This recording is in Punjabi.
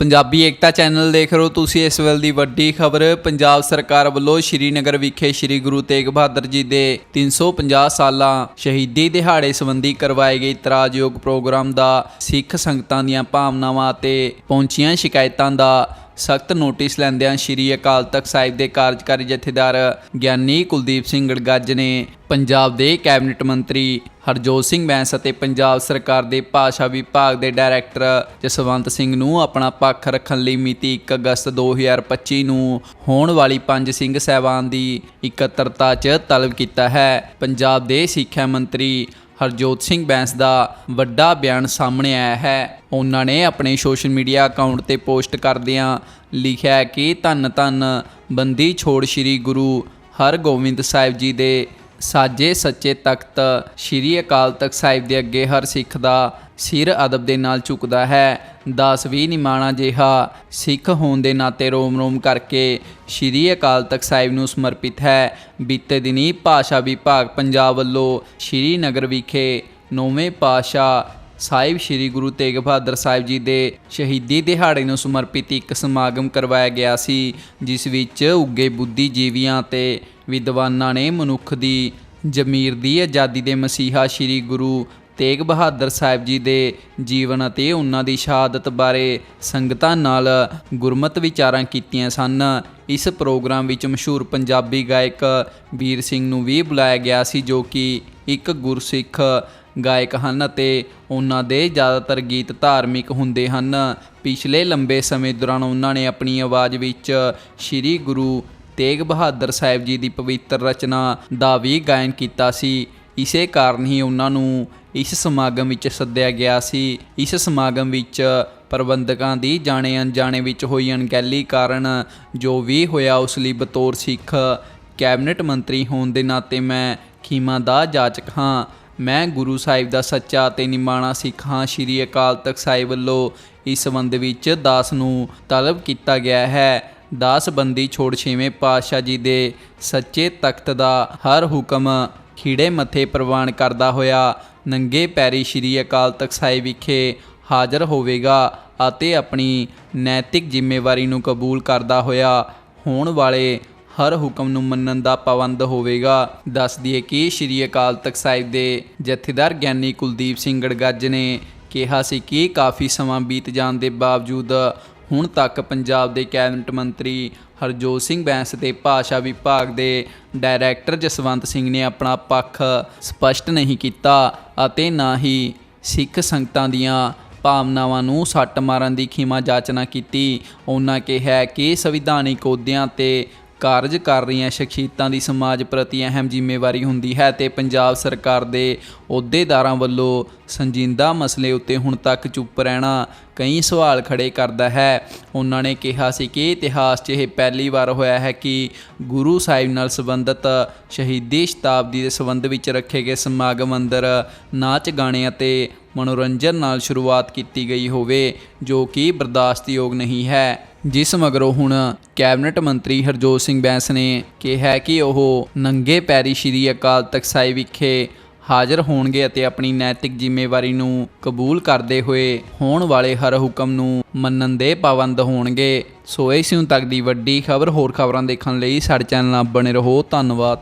ਪੰਜਾਬੀ ਏਕਤਾ ਚੈਨਲ ਦੇਖ ਰਹੇ ਹੋ ਤੁਸੀਂ ਇਸ ਵੇਲੇ ਦੀ ਵੱਡੀ ਖਬਰ। ਪੰਜਾਬ ਸਰਕਾਰ ਵੱਲੋਂ ਸ਼੍ਰੀਨਗਰ ਵਿਖੇ ਸ਼੍ਰੀ ਗੁਰੂ ਤੇਗ ਬਹਾਦਰ ਜੀ ਦੇ 350 ਸਾਲਾਂ ਸ਼ਹੀਦੀ ਦਿਹਾੜੇ ਸੰਬੰਧੀ ਕਰਵਾਏ ਗਏ ਤਰਾਜਯੋਗ ਪ੍ਰੋਗਰਾਮ ਦਾ ਸਿੱਖ ਸੰਗਤਾਂ ਦੀਆਂ ਭਾਵਨਾਵਾਂ ਅਤੇ ਪਹੁੰਚੀਆਂ ਸ਼ਿਕਾਇਤਾਂ ਦਾ ਸਖਤ ਨੋਟਿਸ ਲੈਂਦਿਆਂ ਸ਼੍ਰੀ ਅਕਾਲ ਤਖਤ ਸਾਹਿਬ ਦੇ ਕਾਰਜਕਾਰੀ ਜਥੇਦਾਰ ਗਿਆਨੀ ਕੁਲਦੀਪ ਸਿੰਘ ਗੜਗੱਜ ਨੇ ਪੰਜਾਬ ਦੇ ਕੈਬਨਿਟ ਮੰਤਰੀ ਹਰਜੋਤ ਸਿੰਘ ਬੈਂਸ ਅਤੇ ਪੰਜਾਬ ਸਰਕਾਰ ਦੇ ਭਾਸ਼ਾ ਵਿਭਾਗ ਦੇ ਡਾਇਰੈਕਟਰ ਜਸਵੰਤ ਸਿੰਘ ਨੂੰ ਆਪਣਾ ਪੱਖ ਰੱਖਣ ਲਈ ਮਿਤੀ 1 ਅਗਸਤ 2025 ਨੂੰ ਹੋਣ ਵਾਲੀ ਪੰਜ ਸਿੰਘ ਸਹਿਬਾਨ ਦੀ ਇਕੱਤਰਤਾ 'ਚ ਤਲਬ ਕੀਤਾ ਹੈ। ਪੰਜਾਬ ਦੇ ਸਿੱਖਿਆ ਮੰਤਰੀ ਹਰਜੋਤ ਸਿੰਘ ਬੈਂਸ ਦਾ ਵੱਡਾ ਬਿਆਨ ਸਾਹਮਣੇ ਆਇਆ ਹੈ। ਉਹਨਾਂ ਨੇ ਆਪਣੇ ਸੋਸ਼ਲ ਮੀਡੀਆ ਅਕਾਊਂਟ ਤੇ ਪੋਸਟ ਕਰਦਿਆਂ ਲਿਖਿਆ ਕਿ ਧੰਨ ਧੰਨ ਬੰਦੀ ਛੋੜ ਸ੍ਰੀ ਗੁਰੂ ਹਰਗੋਬਿੰਦ ਸਾਹਿਬ ਜੀ ਦੇ ਸਾਜੇ ਸੱਚੇ ਤਖਤ ਸ੍ਰੀ ਅਕਾਲ ਤਖਤ ਸਾਹਿਬ ਦੇ ਅੱਗੇ ਹਰ ਸਿੱਖ ਦਾ ਸਿਰ ਅਦਬ ਦੇ ਨਾਲ ਝੁਕਦਾ ਹੈ। ਦਸ ਵੀ ਨਿਮਾਣਾ ਜਿਹਾ, ਸਿੱਖ ਹੋਣ ਦੇ ਨਾਤੇ ਰੋਮ ਰੋਮ ਕਰਕੇ ਸ੍ਰੀ ਅਕਾਲ ਤਖਤ ਸਾਹਿਬ ਨੂੰ ਸਮਰਪਿਤ ਹੈ। ਬੀਤੇ ਦਿਨੀ ਭਾਸ਼ਾ ਵਿਭਾਗ ਪੰਜਾਬ ਵੱਲੋਂ ਸ੍ਰੀ ਨਗਰ ਵਿਖੇ ਨੌਵੇਂ ਪਾਤਸ਼ਾਹ ਸਾਹਿਬ ਸ੍ਰੀ ਗੁਰੂ ਤੇਗ ਬਹਾਦਰ ਸਾਹਿਬ ਜੀ ਦੇ ਸ਼ਹੀਦੀ ਦਿਹਾੜੇ ਨੂੰ ਸਮਰਪਿਤ ਇੱਕ ਸਮਾਗਮ ਕਰਵਾਇਆ ਗਿਆ ਸੀ, ਜਿਸ ਵਿੱਚ ਉੱਗੇ ਬੁੱਧੀਜੀਵੀਆਂ ਤੇ ਵਿਦਵਾਨਾਂ ਨੇ ਮਨੁੱਖ ਦੀ ਜ਼ਮੀਰ ਦੀ ਆਜ਼ਾਦੀ ਦੇ ਮਸੀਹਾ ਸ੍ਰੀ ਗੁਰੂ ਤੇਗ ਬਹਾਦਰ ਸਾਹਿਬ ਜੀ ਦੇ ਜੀਵਨ ਅਤੇ ਉਹਨਾਂ ਦੀ ਸ਼ਹਾਦਤ ਬਾਰੇ ਸੰਗਤਾਂ ਨਾਲ ਗੁਰਮਤ ਵਿਚਾਰਾਂ ਕੀਤੀਆਂ ਸਨ। ਇਸ ਪ੍ਰੋਗਰਾਮ ਵਿੱਚ ਮਸ਼ਹੂਰ ਪੰਜਾਬੀ ਗਾਇਕ ਵੀਰ ਸਿੰਘ ਨੂੰ ਵੀ ਬੁਲਾਇਆ ਗਿਆ ਸੀ, ਜੋ ਕਿ ਇੱਕ ਗੁਰਸਿੱਖ ਗਾਇਕ ਹਨ ਅਤੇ ਉਹਨਾਂ ਦੇ ਜ਼ਿਆਦਾਤਰ ਗੀਤ ਧਾਰਮਿਕ ਹੁੰਦੇ ਹਨ। ਪਿਛਲੇ ਲੰਬੇ ਸਮੇਂ ਦੌਰਾਨ ਉਹਨਾਂ ਨੇ ਆਪਣੀ ਆਵਾਜ਼ ਵਿੱਚ ਸ੍ਰੀ ਗੁਰੂ ਤੇਗ ਬਹਾਦਰ ਸਾਹਿਬ ਜੀ ਦੀ ਪਵਿੱਤਰ ਰਚਨਾ ਦਾ ਵੀ ਗਾਇਨ ਕੀਤਾ ਸੀ। ਇਸੇ ਕਾਰਨ ਹੀ ਉਹਨਾਂ ਨੂੰ ਇਸ ਸਮਾਗਮ ਵਿੱਚ ਸੱਦਿਆ ਗਿਆ ਸੀ। ਇਸ ਸਮਾਗਮ ਵਿੱਚ ਪ੍ਰਬੰਧਕਾਂ ਦੀ ਜਾਣੇ ਅਣਜਾਣੇ ਵਿੱਚ ਹੋਈ ਅਣਗਹਿਲੀ ਕਾਰਨ ਜੋ ਵੀ ਹੋਇਆ ਉਸ ਲਈ ਬਤੌਰ ਸਿੱਖ ਕੈਬਨਿਟ ਮੰਤਰੀ ਹੋਣ ਦੇ ਨਾਤੇ ਮੈਂ ਖੀਮਾ ਦਾ ਜਾਚਕ ਹਾਂ। ਮੈਂ ਗੁਰੂ ਸਾਹਿਬ ਦਾ ਸੱਚਾ ਅਤੇ ਨਿਮਾਣਾ ਸਿੱਖ ਹਾਂ, ਸ਼੍ਰੀ ਅਕਾਲ ਤਖਤ ਸਾਹਿਬ ਵੱਲੋਂ ਇਸ ਸੰਬੰਧ ਵਿੱਚ ਦਾਸ ਨੂੰ ਤਲਬ ਕੀਤਾ ਗਿਆ ਹੈ। ਦਾਸ ਬੰਦੀ ਛੋੜ ਛੇਵੇਂ ਪਾਤਸ਼ਾਹ ਜੀ ਦੇ ਸੱਚੇ ਤਖਤ ਦਾ ਹਰ ਹੁਕਮ ਖੀੜੇ ਮੱਥੇ ਪ੍ਰਵਾਨ ਕਰਦਾ ਹੋਇਆ ਨੰਗੇ ਪੈਰੀ ਸ਼੍ਰੀ ਅਕਾਲ ਤਖਤ ਸਾਹਿਬ ਵਿਖੇ ਹਾਜ਼ਰ ਹੋਵੇਗਾ ਅਤੇ ਆਪਣੀ ਨੈਤਿਕ ਜ਼ਿੰਮੇਵਾਰੀ ਨੂੰ ਕਬੂਲ ਕਰਦਾ ਹੋਇਆ ਹੋਣ ਵਾਲੇ ਹਰ ਹੁਕਮ ਨੂੰ ਮੰਨਣ ਦਾ ਪਾਬੰਦ ਹੋਵੇਗਾ। ਦੱਸ ਦਈਏ ਕਿ ਸ਼੍ਰੀ ਅਕਾਲ ਤਖਤ ਸਾਹਿਬ ਦੇ ਜਥੇਦਾਰ ਗਿਆਨੀ ਕੁਲਦੀਪ ਸਿੰਘ ਗੜਗੱਜ ਨੇ ਕਿਹਾ ਸੀ ਕਿ ਕਾਫੀ ਸਮਾਂ ਬੀਤ ਜਾਣ ਦੇ ਬਾਵਜੂਦ ਹੁਣ ਤੱਕ ਪੰਜਾਬ ਦੇ ਕੈਬਨਿਟ ਮੰਤਰੀ ਹਰਜੋਤ ਸਿੰਘ ਬੈਂਸ ਤੇ ਭਾਸ਼ਾ ਵਿਭਾਗ ਦੇ ਡਾਇਰੈਕਟਰ ਜਸਵੰਤ ਸਿੰਘ ਨੇ ਆਪਣਾ ਪੱਖ ਸਪਸ਼ਟ ਨਹੀਂ ਕੀਤਾ ਅਤੇ ਨਾ ਹੀ ਸਿੱਖ ਸੰਗਤਾਂ ਦੀਆਂ ਭਾਵਨਾਵਾਂ ਨੂੰ ਸੱਟ ਮਾਰਨ ਦੀ ਖਿਮਾ ਜਾਚਨਾ ਕੀਤੀ। ਉਹਨਾਂ ਕਿਹਾ ਕਿ ਸੰਵਿਧਾਨਿਕ ਅਹੁਦਿਆਂ ਤੇ ਕਾਰਜ ਕਰ ਰਹੀਆਂ ਸ਼ਖਸੀਅਤਾਂ ਦੀ ਸਮਾਜ ਪ੍ਰਤੀ ਅਹਿਮ ਜ਼ਿੰਮੇਵਾਰੀ ਹੁੰਦੀ ਹੈ ਤੇ ਪੰਜਾਬ ਸਰਕਾਰ ਦੇ ਅਹੁਦੇਦਾਰਾਂ ਵੱਲੋਂ ਸੰਜੀਦਾ ਮਸਲੇ ਉੱਤੇ ਹੁਣ ਤੱਕ ਚੁੱਪ ਰਹਿਣਾ ਕਈ ਸਵਾਲ ਖੜੇ ਕਰਦਾ ਹੈ। ਉਹਨਾਂ ਨੇ ਕਿਹਾ ਸੀ ਕਿ ਇਤਿਹਾਸ 'ਚ ਇਹ ਪਹਿਲੀ ਵਾਰ ਹੋਇਆ ਹੈ ਕਿ ਗੁਰੂ ਸਾਹਿਬ ਨਾਲ ਸੰਬੰਧਿਤ ਸ਼ਹੀਦੀ ਸ਼ਤਾਬਦੀ ਦੇ ਸੰਬੰਧ ਵਿੱਚ ਰੱਖੇ ਗਏ ਸਮਾਗਮ ਅੰਦਰ ਨਾਚ ਗਾਣੇ ਅਤੇ ਮਨੋਰੰਜਨ ਨਾਲ ਸ਼ੁਰੂਆਤ ਕੀਤੀ ਗਈ ਹੋਵੇ, ਜੋ ਕਿ ਬਰਦਾਸ਼ਤਯੋਗ ਨਹੀਂ ਹੈ। ਜਿਸ ਮਗਰੋਂ ਹੁਣ ਕੈਬਨਿਟ ਮੰਤਰੀ ਹਰਜੋਤ ਸਿੰਘ ਬੈਂਸ ਨੇ ਕਿਹਾ ਕਿ ਉਹ ਨੰਗੇ ਪੈਰੀ ਸ਼੍ਰੀ ਅਕਾਲ ਤਖਤ ਸਾਹਿਬ ਵਿਖੇ ਹਾਜ਼ਰ ਹੋਣਗੇ ਅਤੇ ਆਪਣੀ ਨੈਤਿਕ ਜ਼ਿੰਮੇਵਾਰੀ ਨੂੰ ਕਬੂਲ ਕਰਦੇ ਹੋਏ ਹੋਣ ਵਾਲੇ ਹਰ ਹੁਕਮ ਨੂੰ ਮੰਨਣ ਦੇ ਪਾਬੰਦ ਹੋਣਗੇ। ਸੋ ਇਸ ਨੂੰ ਤੱਕ ਦੀ ਵੱਡੀ ਖਬਰ ਹੋਰ ਖਬਰਾਂ ਦੇਖਣ ਲਈ ਸਾਡੇ ਚੈਨਲ ਨਾਲ ਬਣੇ ਰਹੋ। ਧੰਨਵਾਦ।